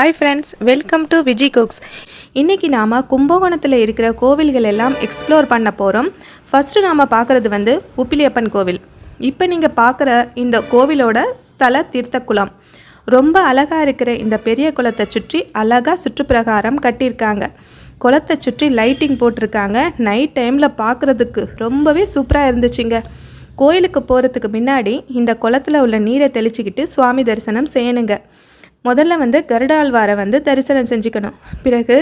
Hi friends welcome to Viji cooks இன்றைக்கி நாம் கும்பகோணத்தில் இருக்கிற கோவில்கள் எல்லாம் எக்ஸ்ப்ளோர் பண்ண போகிறோம் ஃபஸ்ட்டு நாம் பார்க்குறது வந்து உப்பிலியப்பன் கோவில். இப்போ நீங்கள் பார்க்குற இந்த கோவிலோட ஸ்தல தீர்த்தக்குளம் ரொம்ப அழகாக இருக்கிற இந்த பெரிய குளத்தை சுற்றி அழகாக சுற்றுப்பிரகாரம் கட்டியிருக்காங்க. குளத்தை சுற்றி லைட்டிங் போட்டிருக்காங்க. நைட் டைமில் பார்க்குறதுக்கு ரொம்பவே சூப்பராக இருந்துச்சுங்க. கோயிலுக்கு போகிறதுக்கு முன்னாடி இந்த குளத்துல உள்ள நீரை தெளிச்சுக்கிட்டு சுவாமி தரிசனம் செய்யணுங்க. முதல்ல வந்து கருடாழ்வாரை வந்து தரிசனம் செஞ்சுக்கணும். பிறகு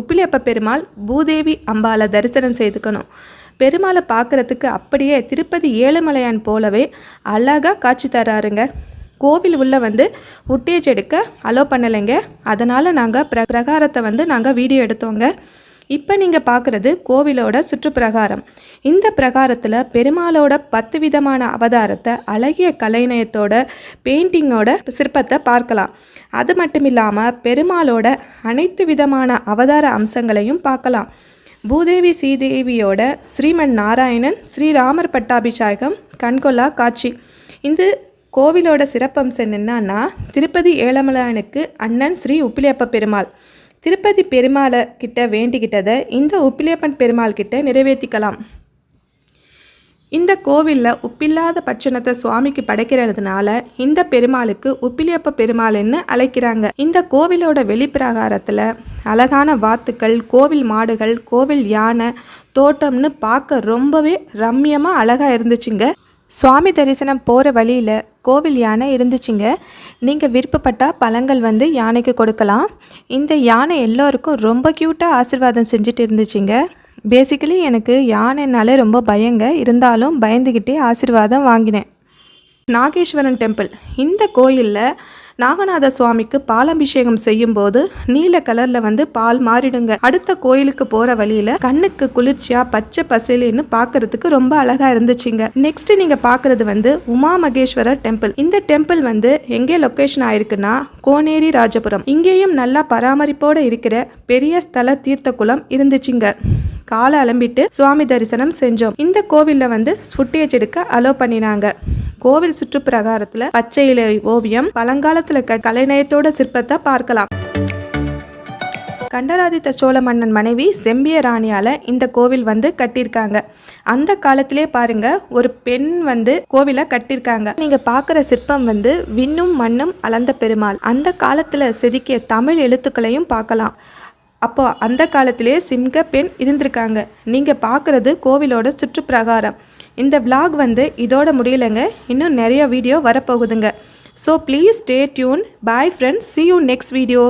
உப்பிலியப்ப பெருமாள் பூதேவி அம்பாளை தரிசனம் செய்துக்கணும். பெருமாளை பார்க்குறதுக்கு அப்படியே திருப்பதி ஏழுமலையான் போலவே அழகாக காட்சி தராருங்க. கோவில் உள்ளே வந்து உட்டேஜ் எடுக்க அலோ பண்ணலைங்க. அதனால் நாங்கள் பிர பிரகாரத்தை வந்து நாங்கள் வீடியோ எடுத்தோங்க. இப்போ நீங்கள் பார்க்குறது கோவிலோட சுற்றுப்பிரகாரம். இந்த பிரகாரத்தில் பெருமாளோட பத்து விதமான அவதாரத்தை அழகிய கலைநயத்தோட பெயிண்டிங்கோட சிற்பத்தை பார்க்கலாம். அது மட்டும் இல்லாமல் பெருமாளோட அனைத்து விதமான அவதார அம்சங்களையும் பார்க்கலாம். பூதேவி ஸ்ரீதேவியோட ஸ்ரீமன் நாராயணன் ஸ்ரீராமர் பட்டாபிஷேகம் கண்கொள்ளா காட்சி. இந்த கோவிலோட சிறப்பம்சம் என்னன்னா திருப்பதி ஏழமலையானுக்கு அண்ணன் ஸ்ரீ உப்பிலியப்ப பெருமாள். திருப்பதி பெருமாளை கிட்ட வேண்டிக்கிட்டதை இந்த உப்பிலியப்பன் பெருமாள் கிட்ட நிறைவேற்றிக்கலாம் இந்த கோவிலில் உப்பில்லாத பட்சணத்தை சுவாமிக்கு படைக்கிறதுனால இந்த பெருமாளுக்கு உப்பிலியப்ப பெருமாள்னு அழைக்கிறாங்க. இந்த கோவிலோட வெளிப்பிரகாரத்தில் அழகான வாத்துக்கள் கோவில் மாடுகள் கோவில் யானை தோட்டம்னு பார்க்க ரொம்பவே ரம்யமாக அழகாக இருந்துச்சுங்க. சுவாமி தரிசனம் போகிற வழியில் கோவில் யானை இருந்துச்சுங்க. நீங்கள் விருப்பப்பட்டால் பழங்கள் வந்து யானைக்கு கொடுக்கலாம். இந்த யானை எல்லோருக்கும் ரொம்ப க்யூட்டாக ஆசிர்வாதம் செஞ்சுட்டு இருந்துச்சுங்க. பேசிக்கலி எனக்கு யானைனாலே ரொம்ப பயங்க. இருந்தாலும் பயந்துக்கிட்டே ஆசீர்வாதம் வாங்கினேன். நாகேஸ்வரன் டெம்பிள். இந்த கோயிலில் நாகநாத சுவாமிக்கு பாலாபிஷேகம் செய்யும்போது நீல கலர்ல வந்து பால் மாறிடுங்க. அடுத்த கோயிலுக்கு போற வழியில கண்ணுக்கு குளிர்ச்சியா பச்சை பசேலின்னு பார்க்கறதுக்கு ரொம்ப அழகா இருந்துச்சுங்க. நெக்ஸ்ட் நீங்க பார்க்குறது வந்து உமா மகேஸ்வரர் டெம்பிள். இந்த டெம்பிள் வந்து எங்கே லொக்கேஷன் ஆயிருக்குன்னா கோனேரி ராஜபுரம். இங்கேயும் நல்லா பராமரிப்போட இருக்கிற பெரிய ஸ்தல தீர்த்த குளம் இருந்துச்சுங்க. காலை அலம்பிட்டு சுவாமி தரிசனம் செஞ்சோம். இந்த கோவிலில் வந்து ஃபுட்டேஜ் எடுக்க அலோ பண்ணினாங்க. கோவில் சுற்றுப்பிரகாரத்துல பச்சை இலை ஓவியம் பழங்காலத்துல கலைநயத்தோட சிற்பத்தை பார்க்கலாம். கண்டராதித்த சோழ மன்னன் மனைவி செம்பிய ராணியால இந்த கோவில் வந்து கட்டியிருக்காங்க. அந்த காலத்திலே பாருங்க ஒரு பெண் வந்து கோவிலை கட்டியிருக்காங்க. நீங்க பார்க்குற சிற்பம் வந்து விண்ணும் மண்ணும் அளந்த பெருமாள். அந்த காலத்துல செதுக்கிய தமிழ் எழுத்துக்களையும் பார்க்கலாம். அப்போ அந்த காலத்திலே சிங்க பெண் இருந்திருக்காங்க. நீங்கள் பார்க்குறது கோவிலோட சுற்றுப்பிரகாரம். இந்த விலாக் வந்து இதோட முடியலைங்க. இன்னும் நிறைய video வரப்போகுதுங்க. So please stay tuned bye friends see you next video